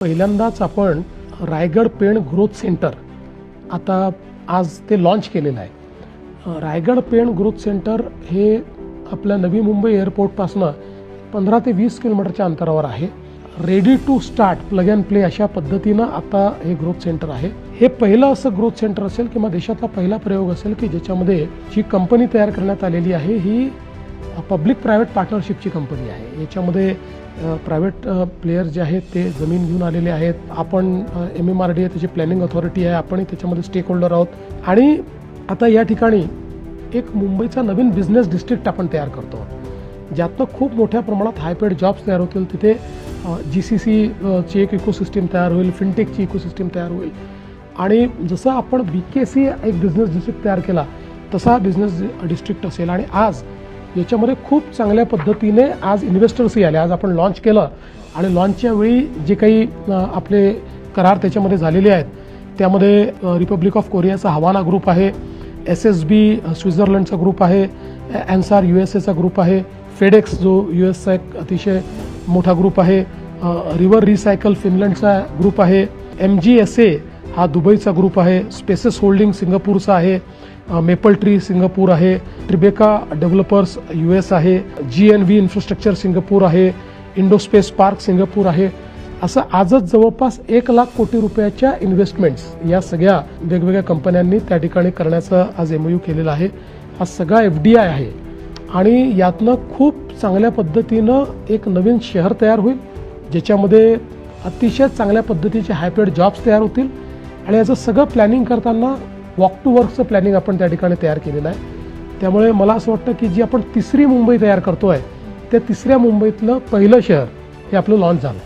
पहिल्यांदाच आपण Raigad Pen growth centre आता आज ते लॉन्च केलेलं आहे. रायगड पेण ग्रोथ सेंटर हे आपल्या नवी मुंबई एअरपोर्टपासनं पंधरा ते वीस किलोमीटरच्या अंतरावर आहे. Ready to start plug and play अशा पद्धतीनं आता हे ग्रोथ सेंटर आहे. हे पहिलं असं ग्रोथ सेंटर असेल किंवा देशातला पहिला प्रयोग असेल की ज्याच्यामध्ये जी कंपनी तयार करण्यात आलेली आहे ही पब्लिक प्रायव्हेट पार्टनरशिपची कंपनी आहे. याच्यामध्ये प्रायव्हेट प्लेयर जे आहेत ते जमीन घेऊन आलेले आहेत. आपण एम एम आर डी आहे त्याची प्लॅनिंग अथॉरिटी आहे. आपणही त्याच्यामध्ये स्टेक होल्डर आहोत. आणि आता या ठिकाणी एक मुंबईचा नवीन बिझनेस डिस्ट्रिक्ट आपण तयार करतो. ज्यातनं खूप मोठ्या प्रमाणात हायपेड जॉब्स तयार होतील. तिथे जी सी सी ची एक इकोसिस्टीम तयार होईल. फिनटेकची इकोसिस्टीम तयार होईल. आणि जसं आपण बी के सी एक बिझनेस डिस्ट्रिक्ट तयार केला तसा बिझनेस डिस्ट्रिक्ट असेल. आणि आज याच्यामध्ये खूप चांगल्या पद्धतीने आज इन्व्हेस्टर्सही आले. आज आपण लॉन्च केलं. आणि लॉन्चच्या वेळी जे काही आपले करार त्याच्यामध्ये झालेले आहेत त्यामध्ये रिपब्लिक ऑफ कोरियाचा हवाना ग्रुप आहे एस एस बी स्वित्झर्लंडचा ग्रुप आहे अँसार यू एस एचा ग्रुप आहे फेडेक्स जो यू एसचा एक अतिशय मोठा ग्रुप आहे रिव्हर रिसायकल फिनलंडचा ग्रुप आहे एम जी एस ए हा दुबईचा ग्रुप आहे. स्पेसेस होल्डिंग सिंगापूरचा आहे. मेपल ट्री सिंगापूर आहे. ट्रिबेका डेव्हलपर्स यू एस आहे. G N V infrastructure Singapore आहे. इंडोस्पेस पार्क सिंगापूर आहे. असं आजच जवळपास एक लाख कोटी रुपयाच्या इन्व्हेस्टमेंट्स या सगळ्या वेगवेगळ्या कंपन्यांनी त्या ठिकाणी करण्याचं आज एमओयू केलेला आहे. हा सगळा एफ डी आय आहे. आणि यातनं खूप चांगल्या पद्धतीनं एक नवीन शहर तयार होईल ज्याच्यामध्ये अतिशय चांगल्या पद्धतीचे हायपेड जॉब्स तयार होतील. आणि याचं सगळं प्लॅनिंग करताना वॉक टू वर्कचं प्लॅनिंग आपण त्या ठिकाणी तयार केलेलं आहे. त्यामुळे मला असं वाटतं की जी आपण तिसरी मुंबई तयार करतो आहे त्या तिसऱ्या मुंबईतलं पहिलं शहर हे आपलं लॉन्च झालं.